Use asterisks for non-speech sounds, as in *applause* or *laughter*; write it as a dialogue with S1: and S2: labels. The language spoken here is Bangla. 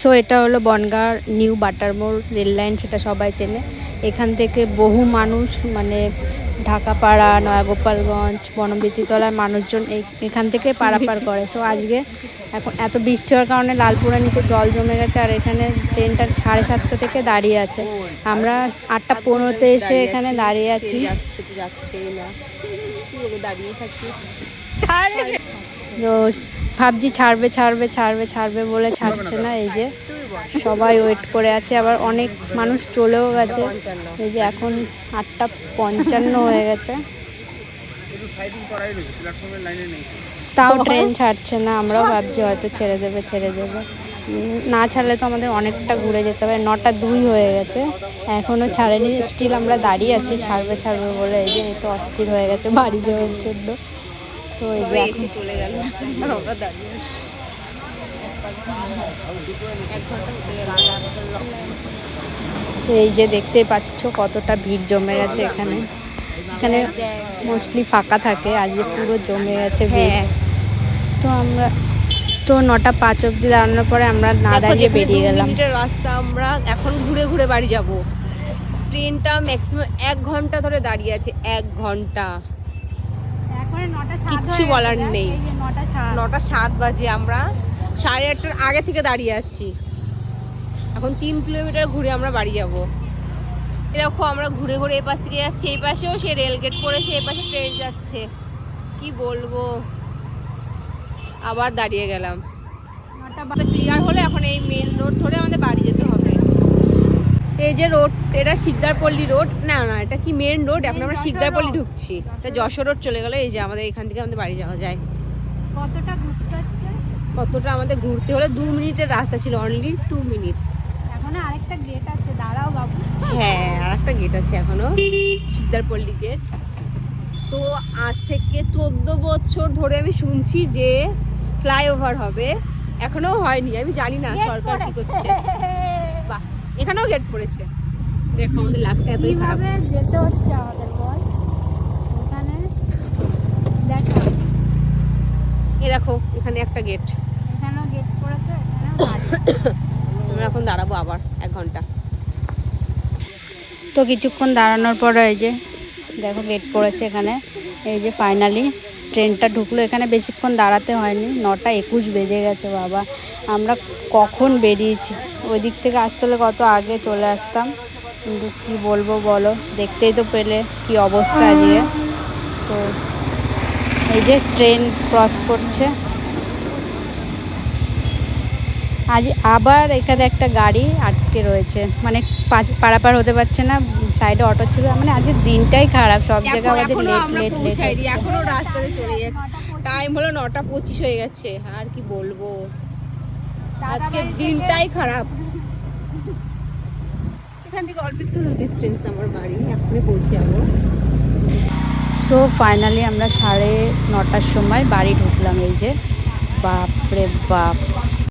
S1: সো এটা হলো Bongaon new Batarmore rail line সেটা সবাই চেনে। এখান থেকে বহু মানুষ মানে ঢাকাপাড়া নয়াগোপালগঞ্জ বনবীতিতলার মানুষজন এই এখান থেকে পারাপার *laughs* করে। সো আজকে এখন এত বৃষ্টি হওয়ার কারণে লালপুরের নিচে জল জমে গেছে আর এখানে ট্রেনটা সাড়ে সাতটা থেকে দাঁড়িয়ে আছে। আমরা আটটা পনেরোতে এসে এখানে দাঁড়িয়ে আছি।
S2: যাচ্ছে যাচ্ছেই না। দাঁড়িয়ে থাকি।
S1: তো ভাবছি ছাড়বে ছাড়বে ছাড়বে ছাড়বে বলে ছাড়ছে না, এই যে সবাই ওয়েট করে আছে। আবার অনেক মানুষ চলেও গেছে। এই যে এখন আটটা পঞ্চান্ন হয়ে গেছে। তাও ট্রেন ছাড়ছে না, আমরাও ভাবছি হয়তো ছেড়ে দেবে ছেড়ে দেবে। না ছাড়লে তো আমাদের অনেকটা ঘুরে যেতে হবে। নটা দুই হয়ে গেছে। এখনও ছাড়েনি। স্টিল আমরা দাঁড়িয়ে আছি। ছাড়বে ছাড়বে বলে এই যে তো অস্থির হয়ে গেছে বাড়ি যাওয়ার জন্য। তো এই যে এখন
S2: চলে গেল। আমরা দাঁড়িয়ে আছি। এক ঘণ্টা হতে গেল
S1: তো এই যে দেখতেই পাচ্ছ কতটা ভিড় জমে গেছে এখানে। এখানে মোস্টলি ফাঁকা থাকে আজকে পুরো জমে গেছে ভিড়।
S2: হ্যাঁ।
S1: তো আমরা তো নটা পাঁচ অব্দি দাঁড়ানোর পরে আমরা না দাঁড়িয়ে বেরিয়ে গেলাম।
S2: মিনিটের রাস্তা আমরা এখন ঘুরে ঘুরে বাড়ি যাব। ট্রেনটা ম্যাক্সিমাম এক ঘণ্টা ধরে দাঁড়িয়ে আছে এক ঘণ্টা। কিচ্ছু বলার নেই। নটা সাত। বাজে আমরা। সাড়ে আটটার আগে থেকে দাঁড়িয়ে আছি। এখন তিন কিলোমিটার ঘুরে আমরা বাড়ি যাব। দেখো আমরা ঘুরে ঘুরে এই পাশ থেকে যাচ্ছি। এই পাশেও সে রেল গেট করেছে এই পাশে ট্রেন যাচ্ছে। কি বলব? আবার দাঁড়িয়ে গেলাম। ক্লিয়ার হলে এখন এই মেন রোড ধরে আমাদের বাড়ি যেতে এই যে রোড এটা শিকদারপল্লী রোড। না না এটা কি মেন রোড এখন আমরা শিকদারপল্লী ঢুকছি। এটা যশোর রোড চলে গেল। এই যে আমাদের এখান থেকে আমাদের বাড়ি যাওয়া যায়।
S1: কতটা ঘুরতে হচ্ছে?
S2: কতটা আমাদের ঘুরতে হলে দু মিনিটের রাস্তা ছিল অনলি টু মিনিটস
S1: এখন আরেকটা গেট আছে। দাঁড়াও বাবু।
S2: হ্যাঁ আর একটা গেট আছে এখনও। শিকদারপল্লী গেট তো আজ থেকে চোদ্দ বছর ধরে আমি শুনছি যে ফ্লাইওভার হবে। এখনও হয়নি। আমি জানি না সরকার কি করছে। *laughs* এখানেও গেট পড়েছে। দেখো আমাদের লাভটা এতই খারাপ।
S1: কীভাবে যেতে হচ্ছে আমাদের বল? এখানে দেখো।
S2: এ দেখো এখানে একটা গেট
S1: এখানেও গেট পড়েছে এখানেও *coughs*
S2: আমরা এখন দাঁড়াবো আবার এক ঘণ্টা।
S1: তো কিছুক্ষণ দাঁড়ানোর পর এই যে দেখো গেট পড়েছে এখানে। এই যে ফাইনালি ট্রেনটা ঢুকলো, এখানে বেশিক্ষণ দাঁড়াতে হয়নি। নটা একুশ বেজে গেছে, বাবা। আমরা কখন বেরিয়েছি? ওই দিক থেকে আসতে হলে কত আগে চলে আসতাম? কিন্তু কী বলব বলো, দেখতেই তো পেলে কি অবস্থা আজকে। তো এই যে ট্রেন ক্রস করছে। আজ আবার এখানে একটা গাড়ি আটকে রয়েছে। মানে পারাপার হতে পারছে না। সাইডে অটো ছিল মানে আজকের দিনটাই খারাপ সব জায়গায় আমাদের লেট লেট লেট
S2: এখনও রাস্তাতে চলে যাচ্ছে টাইম হলো নটা পঁচিশ হয়ে গেছে আর কি বলব? আজকের দিনটাই খারাপ। এখান থেকে অল্প একটু ডিস্টেন্স আমার বাড়ি এখনই পৌঁছে যাব
S1: সো ফাইনালি আমরা সাড়ে নটার সময় বাড়ি ঢুকলাম এই যে। বাপ রে বাপ।